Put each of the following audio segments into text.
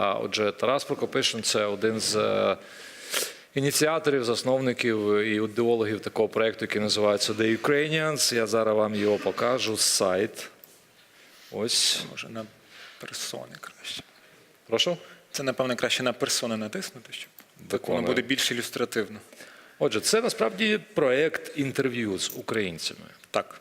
Отже, Тарас Прокопишин це один з е, ініціаторів, засновників і ідеологів такого проєкту, який називається The Ukrainians. Я зараз вам його покажу. Сайт. Ось. Може на персони краще. Прошу. Це, напевно, краще на персони натиснути, щоб так воно буде більш ілюстративно. Отже, це насправді проєкт інтерв'ю з українцями. Так.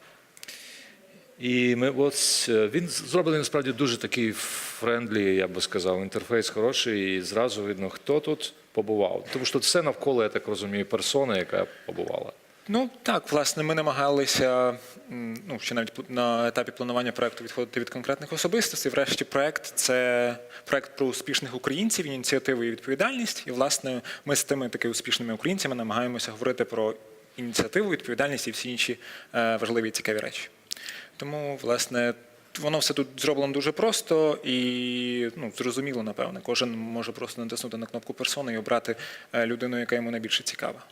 І ми ось е, він зроблений насправді дуже такий френдлі, я би сказав, інтерфейс хороший, і зразу видно, хто тут побував. Тому що все навколо, я так розумію, персона, яка побувала. Ну так, власне, ми намагалися ну, ще навіть на етапі планування проекту відходити від конкретних особистостей. Врешті, проект це проект про успішних українців, ініціативу і відповідальність. І власне ми з тими таки успішними українцями намагаємося говорити про ініціативу, відповідальність і всі інші е, важливі і цікаві речі. Тому, власне, воно все тут зроблено дуже просто і ну, зрозуміло, напевне. Кожен може просто натиснути на кнопку персони і обрати е, людину, яка йому найбільше цікава.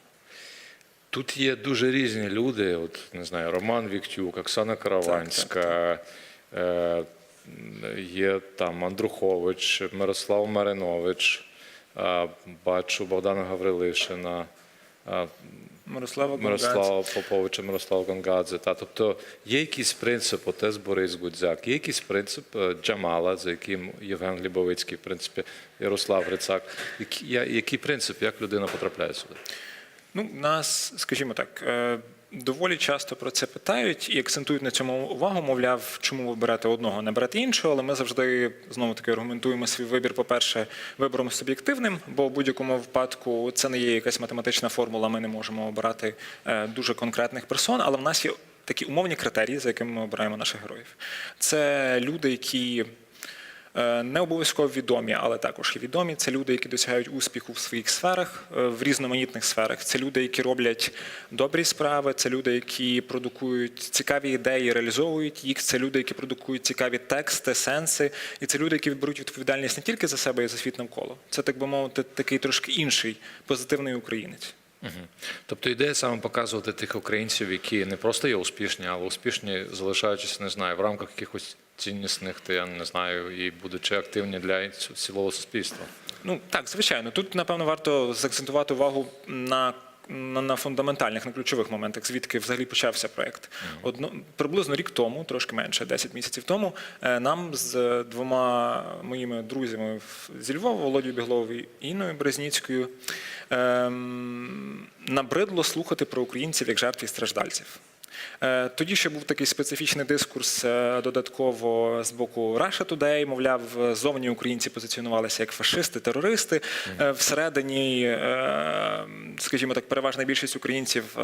Тут є дуже різні люди. От не знаю, Роман Віктюк, Оксана Караванська, е, є там Андрухович, Мирослав Маринович, бачу Богдана Гаврилишина. Мирослава Гонгадзе. Мирослава Поповича, Мирослава Гонгадзе. Та, тобто є якийсь принцип, отець Борис Гудзяк, є якийсь принцип е, Джамала, за яким Євген Глібовицький, в принципі, Ярослав Грицак. Який, який принцип, як людина потрапляє сюди? Ну, нас, скажімо так, е, доволі часто про це питають і акцентують на цьому увагу, мовляв, чому вибирати одного, не брати іншого, але ми завжди знову таки аргументуємо свій вибір, по-перше, вибором суб'єктивним, бо в будь-якому випадку це не є якась математична формула, ми не можемо обирати е, дуже конкретних персон, але в нас є такі умовні критерії, за якими ми обираємо наших героїв. Це люди, які Не обов'язково відомі, але також і відомі. Це люди, які досягають успіху в своїх сферах, е, в різноманітних сферах. Це люди, які роблять добрі справи, це люди, які продукують цікаві ідеї, реалізовують їх. Це люди, які продукують цікаві тексти, сенси, і це люди, які беруть відповідальність не тільки за себе і за світ навколо. Це так би мовити, такий трошки інший позитивний українець. Мгм. Тобто ідея саме показувати тих українців, які не просто є успішні, але успішні, залишаючись, не знаю, в рамках якихось ціннісних, то я не знаю, і будучи активні для цілого суспільства. Ну так, звичайно. Тут напевно варто заакцентувати увагу на. На, на фундаментальних, на ключових моментах, звідки взагалі почався проект. Одно, приблизно рік тому, трошки менше, 10 місяців тому, е, нам з двома моїми друзями зі Львова, Володією Бігловою і Інною Брезніцькою, ем, набридло слухати про українців як жертв і страждальців. Е, Тоді ще був такий специфічний дискурс е, додатково з боку Russia Today, мовляв, зовні українці позиціонувалися як фашисти, терористи. Е, Всередині, скажімо так, переважна більшість українців.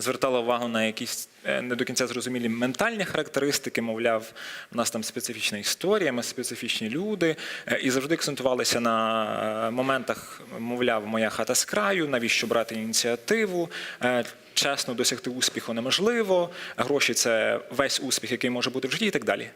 Звертала увагу на якісь е, не до кінця зрозумілі ментальні характеристики, мовляв, у нас там специфічна історія, ми специфічні люди, е, і завжди акцентувалися на е, моментах, мовляв, моя хата з краю, навіщо брати ініціативу, чесно досягти успіху неможливо, гроші це весь успіх, який може бути в житті, і так далі.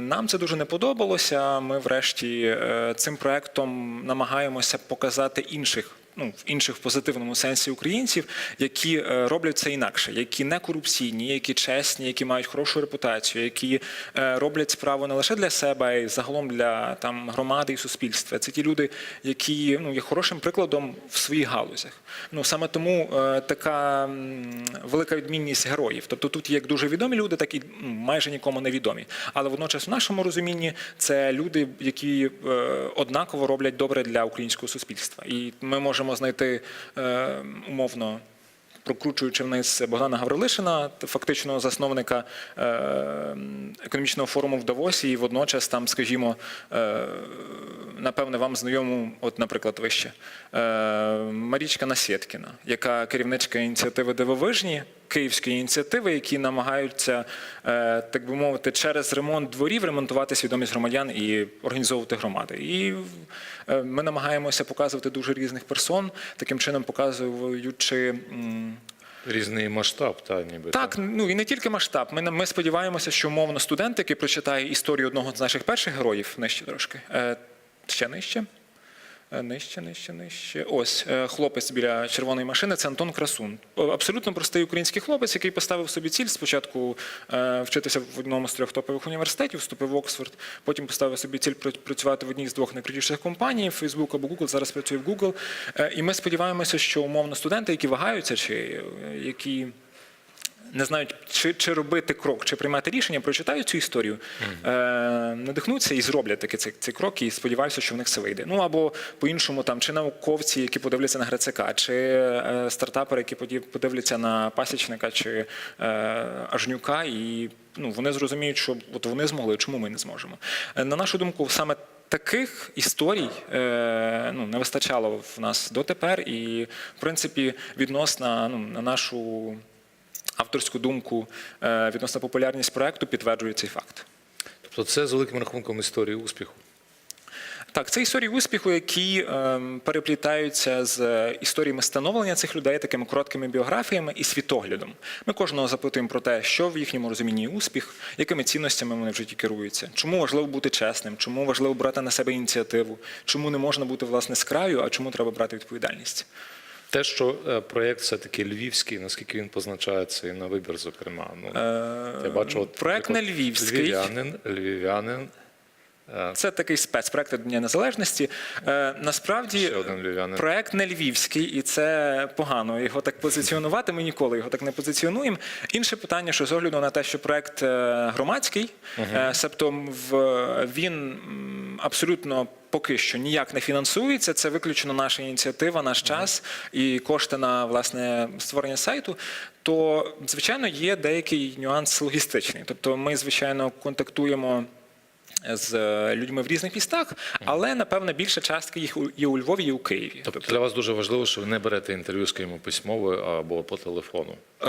Нам це дуже не подобалося. Ми, врешті, цим проектом намагаємося показати інших ну, в інших позитивному сенсі українців, які е, роблять це інакше, які не корупційні, які чесні, які мають хорошу репутацію, які е, роблять справу не лише для себе, а й загалом для там громади і суспільства. Це ті люди, які ну є хорошим прикладом в своїх галузях. Ну саме тому е, така велика відмінність героїв. Тобто тут є як дуже відомі люди, так і майже нікому не відомі. Але водночас, в нашому розумінні, це люди, які однаково роблять добре для українського суспільства. І ми можемо знайти е, умовно. Прокручуючи вниз Богдана Гаврилишина, фактично засновника е, економічного форуму в Давосі, і водночас там, скажімо, е, напевне, вам знайому, от, наприклад, вище, Марічка Насєткіна, яка керівничка ініціативи Дивовижні, київської ініціативи, які намагаються, е, так би мовити, через ремонт дворів ремонтувати свідомість громадян і організовувати громади. І е, ми намагаємося показувати дуже різних персон, таким чином показуючи. Різний масштаб, та ніби так, ну і не тільки масштаб. Ми, ми сподіваємося, що умовно студент, який прочитає історію одного з наших перших героїв, нижче трошки, е, ще нижче. Е, Нижче, нижче, нижче. Ось е, хлопець біля червоної машини. Це Антон Красун. Абсолютно простий український хлопець, який поставив собі ціль спочатку е, вчитися в одному з трьох топових університетів, вступив в Оксфорд. Потім поставив собі ціль пр- працювати в одній з двох найкрутіших компаній Facebook або Google. Зараз працює в Google. Е, І ми сподіваємося, що умовно студенти, які вагаються, чи е, які не знають, чи, чи робити крок, чи приймати рішення, прочитають цю історію, е, надихнуться і зроблять таки цей, цей крок, і сподіваюся, що в них все вийде. Ну або по-іншому, там чи науковці, які подивляться на Грицака, чи е, стартапери, які подивляться на пасічника чи е, Ажнюка, і ну, вони зрозуміють, що от вони змогли, чому ми не зможемо. Е, На нашу думку, саме Таких історій е, ну, не вистачало в нас дотепер, і в принципі відносно ну, на нашу авторську думку е, відносно популярність проекту підтверджує цей факт. Тобто це з великим рахунком історії успіху. Так, це історії успіху, які ем, переплітаються з історіями становлення цих людей, такими короткими біографіями і світоглядом. Ми кожного запитуємо про те, що в їхньому розумінні успіх, якими цінностями вони в житті керуються, чому важливо бути чесним, чому важливо брати на себе ініціативу, чому не можна бути власне з краю, а чому треба брати відповідальність. Те, що е, проєкт все-таки львівський, наскільки він позначається і на вибір, зокрема. Ну, я бачу, от, Е, проект не львівський. Львів'янин, львів'янин, е, Це такий спецпроект Дня Незалежності. Е, насправді проект не львівський, і це погано його так позиціонувати. Ми ніколи його так не позиціонуємо. Інше питання, що з огляду на те, що проект е, громадський, е, себто він абсолютно. Поки що ніяк не фінансується. Це виключно наша ініціатива, наш час і кошти на власне створення сайту. То звичайно є деякий нюанс логістичний. Тобто, ми звичайно контактуємо з е, людьми в різних містах, але напевно більша частка їх у- у Львові і у Києві. Тобто для вас дуже важливо, що ви не берете інтерв'ю, скажімо, письмовою або по телефону. Е,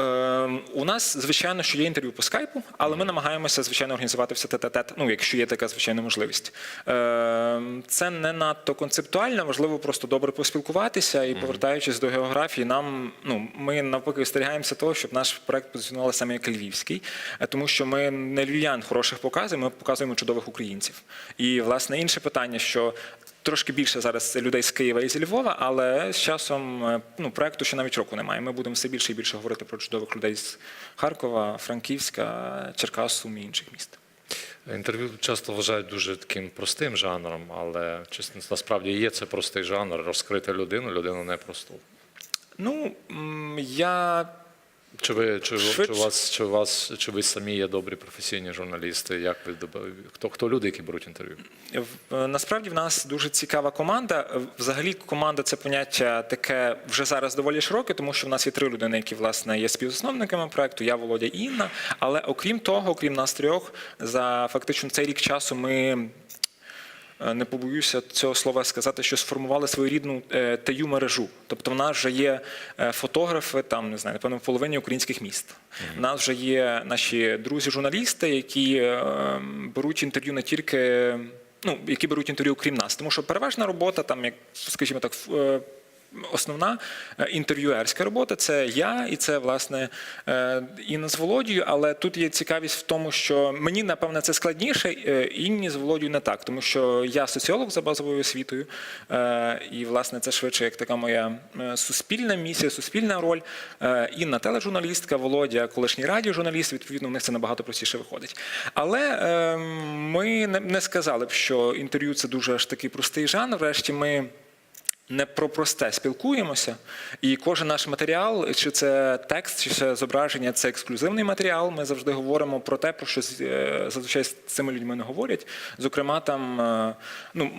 у нас, звичайно, що є інтерв'ю по скайпу, але ми намагаємося, звичайно, організувати все тет-а-тет, ну, якщо є така звичайна можливість. Е, це не надто концептуально, важливо просто добре поспілкуватися і повертаючись до географії, нам ну ми навпаки остерігаємося того, щоб наш проект позиціонували саме як львівський, е, тому що ми не львів'ян хороших показуємо, ми показуємо чудових українців. І власне інше питання, що Трошки більше зараз людей з Києва і зі Львова, але з часом е, ну, проекту ще навіть року немає. Ми будемо все більше і більше говорити про чудових людей з Харкова, Франківська, Черкас, Сум і інших міст. Інтерв'ю часто вважають дуже таким простим жанром, але чесно, насправді є це простий жанр розкрити людину, людину непросту. Ну я Чи ви чи, ви- чи у вас чи у вас чи ви самі є добрі професійні журналісти? Як ви хто хто люди, які беруть інтерв'ю? Е, Насправді в нас дуже цікава команда. Е, Взагалі, команда це поняття таке вже зараз доволі широке, тому що в нас є три людини, які власне є співзасновниками проекту. Я Володя і Інна. Але окрім того, окрім нас трьох, за фактично цей рік часу ми. Е, Не побоюся цього слова сказати, що сформували свою рідну е, таю мережу. Тобто, в нас вже є е, фотографи, там не знаю, напевно, в половині українських міст. У нас вже є наші друзі-журналісти, які е, беруть інтерв'ю не тільки ну, які беруть інтерв'ю крім нас. Тому що переважна робота, там, як, скажімо так, основна е, інтерв'юерська робота це я і це, власне, е, Інна з Володією. Але тут є цікавість в тому, що мені, напевне, це складніше, е, Інні з Володією не так, тому що я соціолог за базовою освітою, і, власне, це швидше як така моя суспільна місія, суспільна роль. Інна тележурналістка, Володя, колишній радіожурналіст, відповідно, в них це набагато простіше виходить. Але е, ми не- сказали б, що інтерв'ю це дуже аж такий простий жанр. Врешті ми не про просте спілкуємося, і кожен наш матеріал, чи це текст, чи це зображення, це ексклюзивний матеріал. Ми завжди говоримо про те, про що е, зазвичай з цими людьми не говорять. Зокрема, там е, ну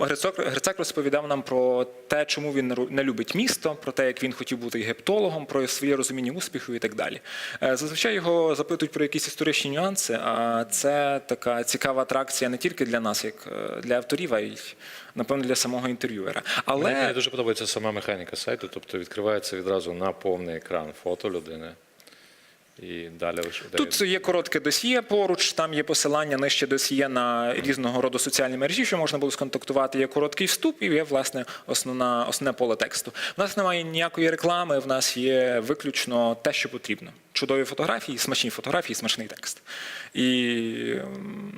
Грицак, Грицак розповідав нам про те, чому він не любить місто, про те, як він хотів бути єгиптологом, про своє розуміння успіху і так далі. Е, Зазвичай його запитують про якісь історичні нюанси. А це така цікава атракція не тільки для нас, як для авторів, а й напевно для самого інтерв'юера. Але Мені, мені дуже подобається сама механіка сайту, тобто відкривається відразу на повний екран фото людини. І далі лише Тут є коротке досьє поруч, там є посилання нижче досьє на різного роду соціальні мережі, що можна було сконтактувати. Є короткий вступ і є власне основна основне поле тексту. У нас немає ніякої реклами, в нас є виключно те, що потрібно. Чудові фотографії, смачні фотографії, смачний текст. І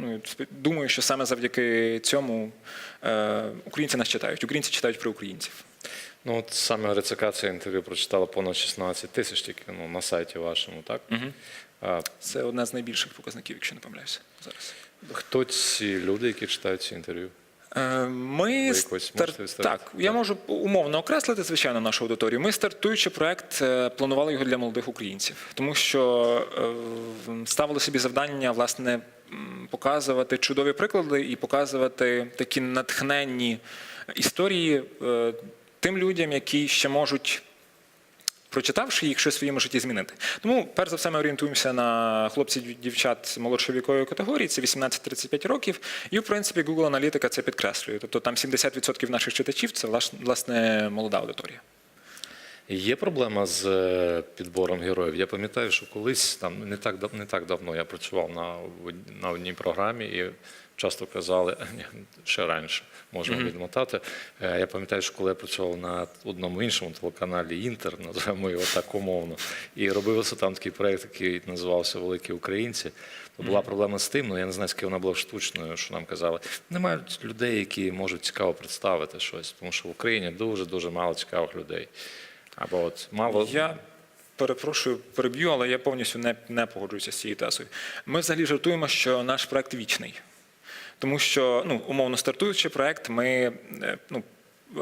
ну, думаю, що саме завдяки цьому е, українці нас читають. Українці читають про українців. Ну, от саме рецикація інтерв'ю прочитала понад 16 тисяч тільки ну, на сайті вашому, так? А, Це одне з найбільших показників, якщо не помиляюся зараз. хто ці люди, які читають ці інтерв'ю? Е, Ми стар... так, я можу умовно окреслити, звичайно, нашу аудиторію. Ми стартуючи проект, е, планували його для молодих українців, тому що е, ставили собі завдання власне показувати чудові приклади і показувати такі натхненні історії тим людям, які ще можуть прочитавши їх, щось в своєму житті змінити. Тому, перш за все, ми орієнтуємося на хлопців дівчат молодшої вікової категорії, це 18-35 років. І, в принципі, Google аналітика це підкреслює. Тобто там 70% наших читачів це влас- власне молода аудиторія. Є проблема з е, підбором героїв. Я пам'ятаю, що колись там не так не так давно я працював на, на одній програмі і часто казали, ще раніше можемо відмотати. Е, Я пам'ятаю, що коли я працював на одному іншому телеканалі Інтер, називаємо його так умовно, і робився там такий проєкт, який називався Великі Українці. То була проблема з тим, ну я не знаю, скільки вона була штучною, що нам казали. Немає людей, які можуть цікаво представити щось, тому що в Україні дуже дуже мало цікавих людей. Або от мало Я перепрошую, переб'ю, але я повністю не, не погоджуюся з цією тезою. Ми взагалі жартуємо, що наш проект вічний. Тому що, ну, умовно стартуючи проект, ми е, ну,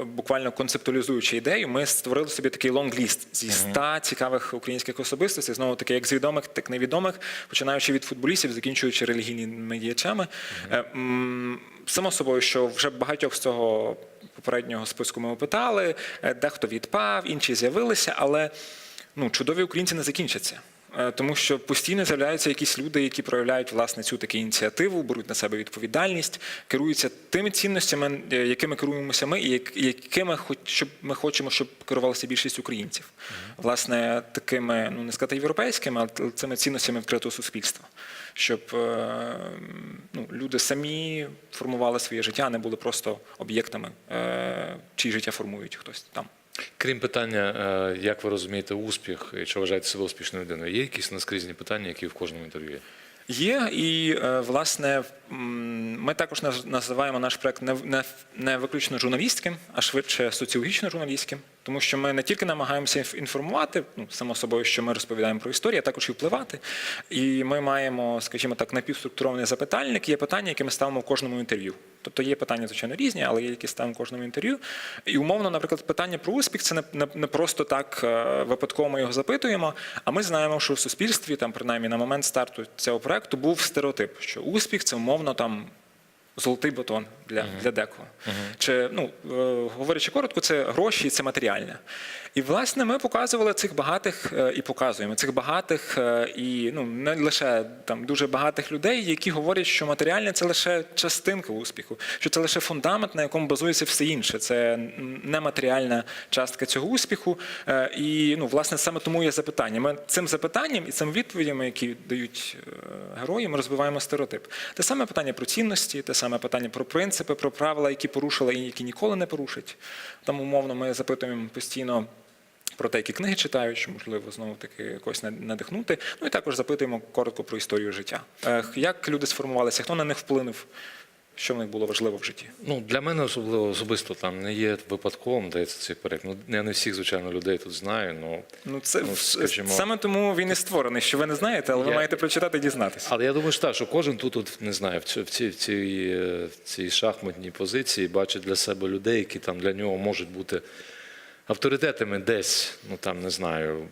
буквально концептуалізуючи ідею, ми створили собі такий лонг-ліст зі 100 цікавих українських особистостей, знову таки, як з відомих, так і невідомих, починаючи від футболістів, закінчуючи релігійними діячами. Е, м, Само собою, що вже багатьох з цього попереднього списку ми опитали, е, дехто відпав, інші з'явилися, але ну, чудові українці не закінчаться. Е, Тому що постійно з'являються якісь люди, які проявляють власне цю таку ініціативу, беруть на себе відповідальність, керуються тими цінностями, е, якими керуємося ми, і якими хоч щоб ми хочемо, щоб керувалася більшість українців. Власне, такими, ну не сказати європейськими, але цими цінностями відкритого суспільства. Щоб е, ну, люди самі формували своє життя, а не були просто об'єктами, чиї життя формують хтось там. Крім питання, е, як ви розумієте успіх і чи вважаєте себе успішною людиною, є якісь наскрізні питання, які в кожному інтерв'ю є? І е, власне ми також називаємо наш проект не, не, не виключно журналістським, а швидше соціологічно-журналістським, тому що ми не тільки намагаємося інформувати, ну само собою, що ми розповідаємо про історію, а також і впливати. І ми маємо, скажімо так, напівструктурований запитальник. Є питання, які ми ставимо в кожному інтерв'ю. Тобто є питання, звичайно, різні, але є якісь там в кожному інтерв'ю. І умовно, наприклад, питання про успіх це не, не, не просто так е, випадково ми його запитуємо. А ми знаємо, що в суспільстві, там принаймні на момент старту цього проекту, був стереотип, що успіх це умовно там. Золотий батон для, для декого. Чи, ну, е, говорячи коротко, це гроші, це матеріальне. І, власне, ми показували цих багатих е, і показуємо цих багатих е, і ну, не лише там дуже багатих людей, які говорять, що матеріальне це лише частинка успіху, що це лише фундамент, на якому базується все інше. Це нематеріальна частка цього успіху. І, ну, власне, саме тому є запитання. Ми цим запитанням і цим відповідями, які дають герої, ми розбиваємо стереотип. Те саме питання про цінності, те саме питання про принципи, про правила, які порушили і які ніколи не порушать. Там, умовно, ми запитуємо постійно. Про те, які книги читають, що можливо знову таки якось надихнути. Ну і також запитуємо коротко про історію життя. Як люди сформувалися, хто на них вплинув, що в них було важливо в житті? Ну, для мене особливо особисто там не є випадковим, дається цей проєкт. Ну, я не всіх, звичайно, людей тут знаю. Ну, Ну це Ну, скажімо- саме тому він і створений, що ви не знаєте, але ви маєте прочитати і дізнатися. але я думаю, що так, що кожен тут, от, не знаю, в, цій, в, цій, в, цій, в цій шахматній позиції бачить для себе людей, які там для нього можуть бути авторитетами десь, ну там не знаю,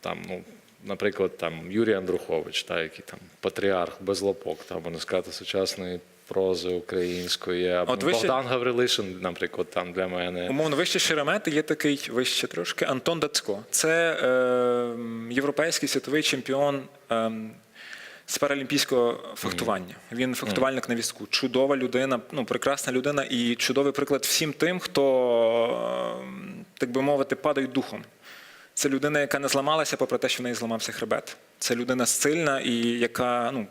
там, ну, наприклад, там Юрій Андрухович, та, який там патріарх без лапок, там можна сказати, сучасної прози української, або От ви ще- Богдан Гаврилишин, наприклад, там для мене. Умовно, вище Шеремети є такий вище трошки Антон Дацько. Це е, європейський світовий чемпіон е, з паралімпійського фехтування. Він фехтувальник на візку. Чудова людина, ну прекрасна людина і чудовий приклад всім тим, хто, е, так би мовити, падають духом. Це людина, яка не зламалася, попри те, що в неї зламався хребет. Це людина сильна і яка ну,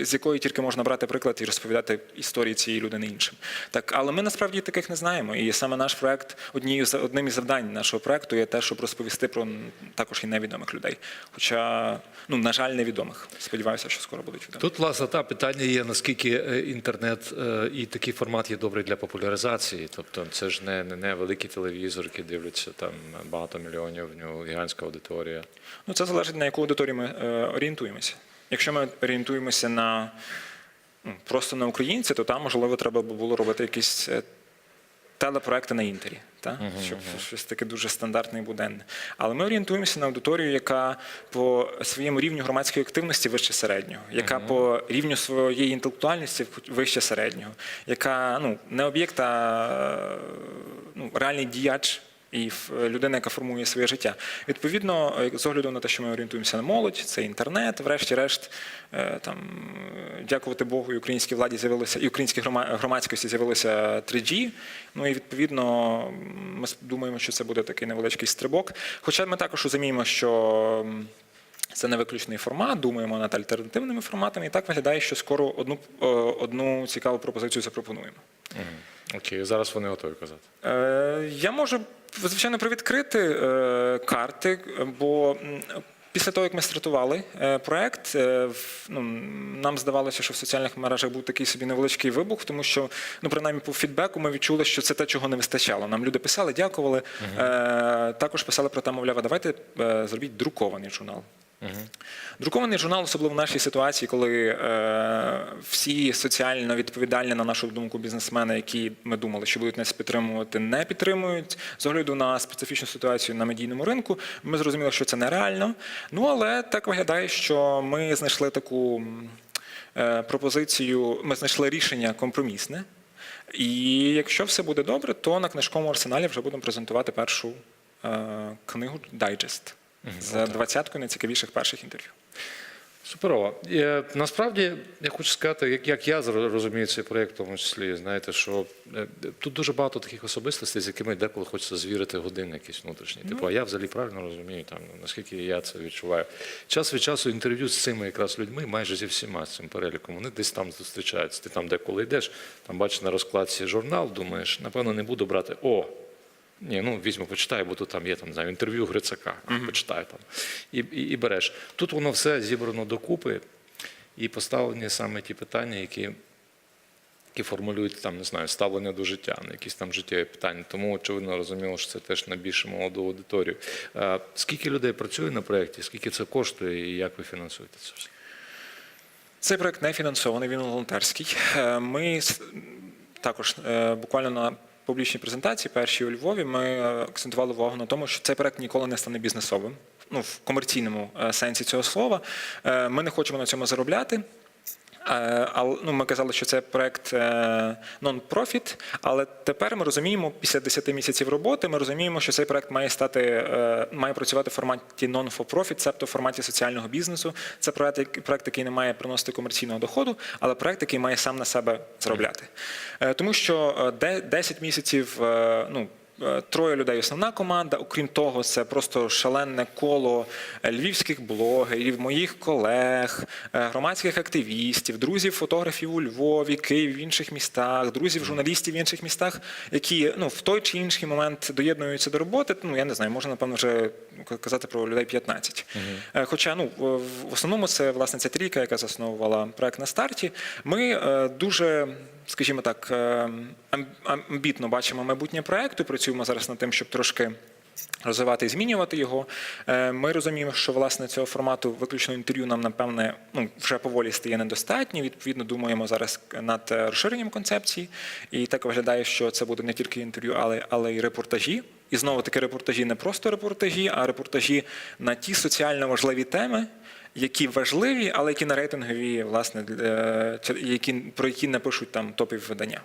з якої тільки можна брати приклад і розповідати історії цієї людини іншим. Так, але ми насправді таких не знаємо. І саме наш проект, однією з одним із завдань нашого проекту є те, щоб розповісти про також і невідомих людей. Хоча, ну на жаль, невідомих. Сподіваюся, що скоро будуть відомі. Тут, власне, та питання є, наскільки е, інтернет е, і такий формат є добрий для популяризації. Тобто це ж не, не, не великі телевізор, які дивляться там багато мільйонів, в нього гігантська аудиторія. Ну, це залежить на яку аудиторію ми е, орієнтуємося. Якщо ми орієнтуємося на ну, просто на українців, то там можливо треба було робити якісь е, телепроекти на інтері, та? щоб щось таке дуже стандартне і буденне. Але ми орієнтуємося на аудиторію, яка по своєму рівню громадської активності вище середнього, яка по рівню своєї інтелектуальності вище середнього, яка ну, не об'єкт, а ну, реальний діяч і ф- людина, яка формує своє життя. Відповідно, е, з огляду на те, що ми орієнтуємося на молодь, це інтернет, врешті-решт, е, там, е, дякувати Богу, і українській владі з'явилося, і українській громадськості з'явилося 3G. Ну і відповідно, ми думаємо, що це буде такий невеличкий стрибок. Хоча ми також розуміємо, що. це не виключний формат, думаємо над альтернативними форматами, і так виглядає, що скоро одну, е, одну цікаву пропозицію запропонуємо. Окей, зараз вони готові казати. Е, Я можу, звичайно, привідкрити е, карти, бо після того, як ми стартували е, проект, е, в- ну, нам здавалося, що в соціальних мережах був такий собі невеличкий вибух, тому що, ну, принаймні, по фідбеку ми відчули, що це те, чого не вистачало. Нам люди писали, дякували. Е, Також писали про те, мовляв, давайте е, зробіть друкований журнал. Друкований журнал, особливо в нашій ситуації, коли е, всі соціально відповідальні, на нашу думку, бізнесмени, які ми думали, що будуть нас підтримувати, не підтримують. З огляду на специфічну ситуацію на медійному ринку, ми зрозуміли, що це нереально. Ну але так виглядає, що ми знайшли таку е, пропозицію, ми знайшли рішення компромісне. І якщо все буде добре, то на книжковому арсеналі вже будемо презентувати першу е, книгу дайджест з двадцяткою найцікавіших перших інтерв'ю. Суперово. Е, Насправді я хочу сказати, як, як я зро- розумію цей проєкт, в тому числі, знаєте, що е, тут дуже багато таких особистостей, з якими деколи хочеться звірити години якісь внутрішні. Типу, а я взагалі правильно розумію, там, ну, наскільки я це відчуваю. Час від часу інтерв'ю з цими якраз людьми, майже зі всіма з цим переліком, вони десь там зустрічаються. Ти там деколи йдеш, там бачиш на розкладці журнал, думаєш, напевно, не буду брати. О, ні, ну візьму, почитаю, бо тут там є там, знаю, інтерв'ю Грицака, почитаю там. І, і, і береш. Тут воно все зібрано докупи і поставлені саме ті питання, які, які формулюють там, не знаю, ставлення до життя, на якісь там життєві питання. Тому очевидно розуміло, що це теж на більше молоду аудиторію. Скільки людей працює на проєкті, скільки це коштує і як ви фінансуєте це все? Цей проект не фінансований, він волонтерський. Е, Ми також е, буквально на публічній презентації, першій у Львові, ми е, акцентували увагу на тому, що цей проект ніколи не стане бізнесовим. Ну, в комерційному е, сенсі цього слова. Е, Ми не хочемо на цьому заробляти. Е, Але ну, ми казали, що це проект е, нон-профіт, але тепер ми розуміємо, після 10 місяців роботи, ми розуміємо, що цей проект має стати е, має працювати в форматі non-for-profit, тобто в форматі соціального бізнесу. Це проект, проект, який не має приносити комерційного доходу, але проект, який має сам на себе заробляти. Тому що е, де- 10 місяців, ну. Е, Троє людей основна команда. Окрім того, це просто шалене коло е, львівських блогерів, моїх колег, е, громадських активістів, друзів, фотографів у Львові, Києві, в інших містах, друзів, журналістів в інших містах, які ну в той чи інший момент доєднуються до роботи. Ну я не знаю, можна напевно вже казати про людей 15. Е, Хоча ну в основному це власне ця трійка, яка засновувала проект на старті. Ми дуже скажімо так, е, амбітно бачимо майбутнє проекту. Працюємо зараз над тим, щоб трошки. Розвивати і змінювати його. Е, Ми розуміємо, що власне цього формату виключно інтерв'ю нам, напевне, ну вже поволі стає недостатньо. Відповідно, думаємо зараз над е, розширенням концепції. І так виглядає, що це буде не тільки інтерв'ю, але, але й репортажі. І знову таки репортажі не просто репортажі, а репортажі на ті соціально важливі теми, які важливі, але які на рейтингові, власне, які, про які напишуть там топів видання.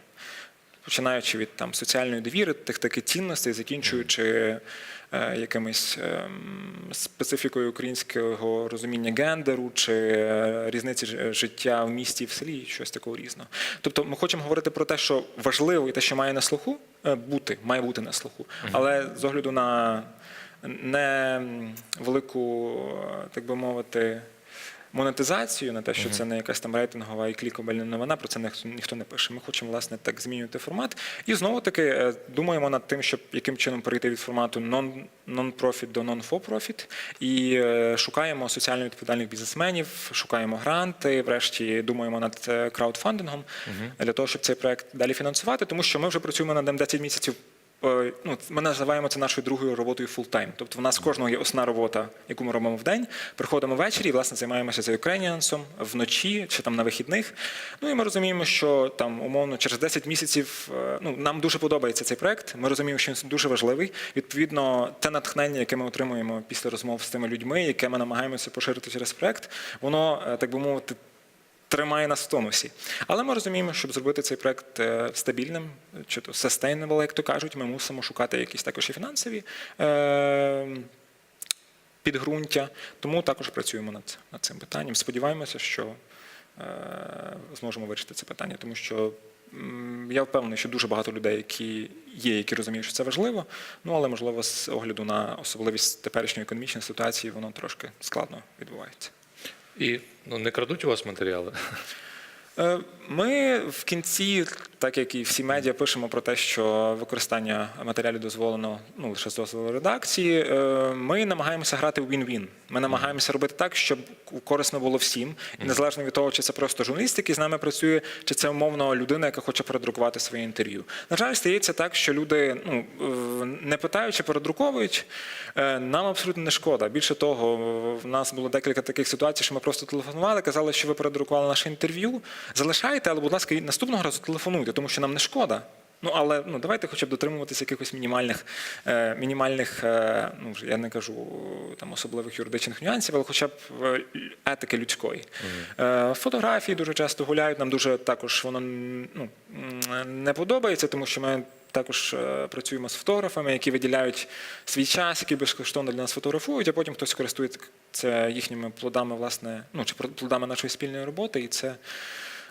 Починаючи від там соціальної довіри, тих таких цінностей, закінчуючи е, якимись ем, специфікою українського розуміння гендеру чи е, різниці життя в місті і в селі, щось такого різного. Тобто, ми хочемо говорити про те, що важливо і те, що має на слуху, е, бути, має бути на слуху, але з огляду на не велику, так би мовити, монетизацію, на те, що це не якась там рейтингова і клікабельна новина, про це ніхто, ніхто не пише. Ми хочемо власне так змінювати формат. І знову таки е, думаємо над тим, щоб яким чином перейти від формату non-profit до non-for-profit. І е, шукаємо соціально відповідальних бізнесменів, шукаємо гранти. Врешті думаємо над е, краудфандингом для того, щоб цей проект далі фінансувати, тому що ми вже працюємо над ним 10 місяців. Е, Ну, ми називаємо це нашою другою роботою фултайм. Тобто в нас кожного є основна робота, яку ми робимо в день. Приходимо ввечері власне займаємося за Ukrainians вночі чи там на вихідних. Ну і ми розуміємо, що там умовно через 10 місяців е, ну нам дуже подобається цей проект. Ми розуміємо, що він дуже важливий. Відповідно, те натхнення, яке ми отримуємо після розмов з тими людьми, яке ми намагаємося поширити через проект, воно е, так би мовити тримає нас в тонусі. Але ми розуміємо, щоб зробити цей проект е, стабільним, чи то sustainable, як то кажуть, ми мусимо шукати якісь також і фінансові е, підґрунтя. Тому також працюємо над, над цим питанням. Сподіваємося, що е, зможемо вирішити це питання, тому що. Я впевнений, що дуже багато людей, які є, які розуміють, що це важливо. Ну але можливо, з огляду на особливість теперішньої економічної ситуації, воно трошки складно відбувається. І ну, не крадуть у вас матеріали. Е, Ми в кінці, так як і всі медіа, пишемо про те, що використання матеріалів дозволено ну, лише з дозволу редакції. Е, Ми намагаємося грати в він-він. Ми намагаємося робити так, щоб корисно було всім, і незалежно від того, чи це просто журналіст, який з нами працює, чи це умовно людина, яка хоче передрукувати своє інтерв'ю. На жаль, стається так, що люди, ну не питаючи, передруковують. Е, Нам абсолютно не шкода. Більше того, в нас було декілька таких ситуацій, що ми просто телефонували, казали, що ви передрукували наше інтерв'ю. Залишайте, але, будь ласка, наступного разу телефонуйте, тому що нам не шкода. Ну, але ну, давайте хоча б дотримуватися якихось мінімальних, е, мінімальних е, ну, я не кажу там, особливих юридичних нюансів, але хоча б е, етики людської. Е, фотографії дуже часто гуляють, нам дуже також воно ну, не подобається, тому що ми також е, працюємо з фотографами, які виділяють свій час, які безкоштовно для нас фотографують, а потім хтось користується їхніми плодами, власне, ну, чи плодами нашої спільної роботи, і це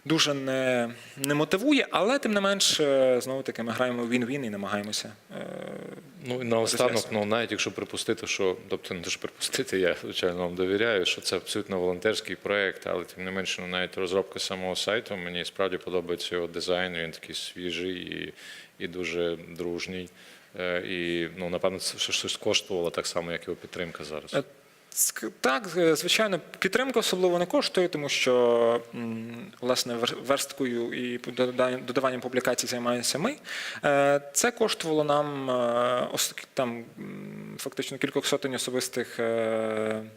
дуже не, не мотивує, але тим не менш, е, знову таки, ми граємо в він-він і намагаємося. е, Ну і наостанок, ну навіть якщо припустити, що тобто не що припустити, я звичайно вам довіряю, що це абсолютно волонтерський проект, але тим не менше, ну навіть розробка самого сайту мені справді подобається його дизайн. Він такий свіжий і, і дуже дружній. Е, І ну напевно, це щось коштувало так само, як його підтримка зараз. Так, е, звичайно, підтримка особливо не коштує, тому що власне версткою і додаванням публікацій займаємося ми. Е, Це коштувало нам е, там фактично кількох сотень особистих,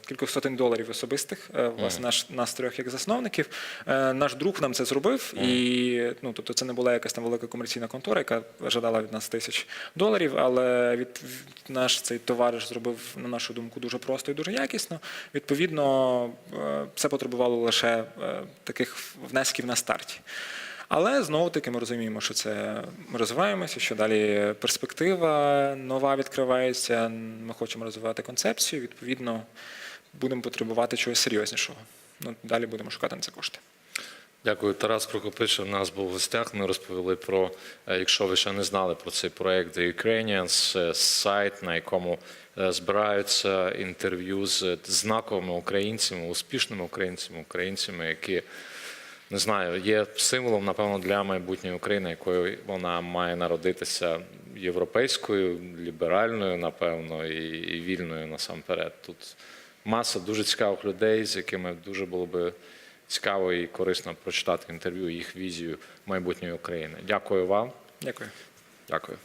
кількох сотень доларів особистих. Власне, наш нас трьох як засновників. Наш друг нам це зробив, і ну тобто це не була якась там велика комерційна контора, яка жадала від нас тисяч доларів, але від, від- наш цей товариш зробив на нашу думку дуже просто і дуже якісно. Відповідно, е, це потребувало лише е, таких внесків на старті. Але знову таки ми розуміємо, що це ми розвиваємося, що далі перспектива нова відкривається. Ми хочемо розвивати концепцію. Відповідно, будемо потребувати чогось серйознішого. Ну далі будемо шукати на це кошти. Дякую. Тарас Крокопиша в нас був в гостях. Ми розповіли про, е, якщо ви ще не знали про цей проект The Ukrainians, е, сайт, на якому е, збираються інтерв'ю з знаковими українцями, успішними українцями, українцями, які не знаю, є символом, напевно, для майбутньої України, якою вона має народитися європейською, ліберальною, напевно, і, і вільною насамперед. Тут маса дуже цікавих людей, з якими дуже було би цікаво і корисно прочитати інтерв'ю, їх візію майбутньої України. Дякую вам. Дякую. Дякую.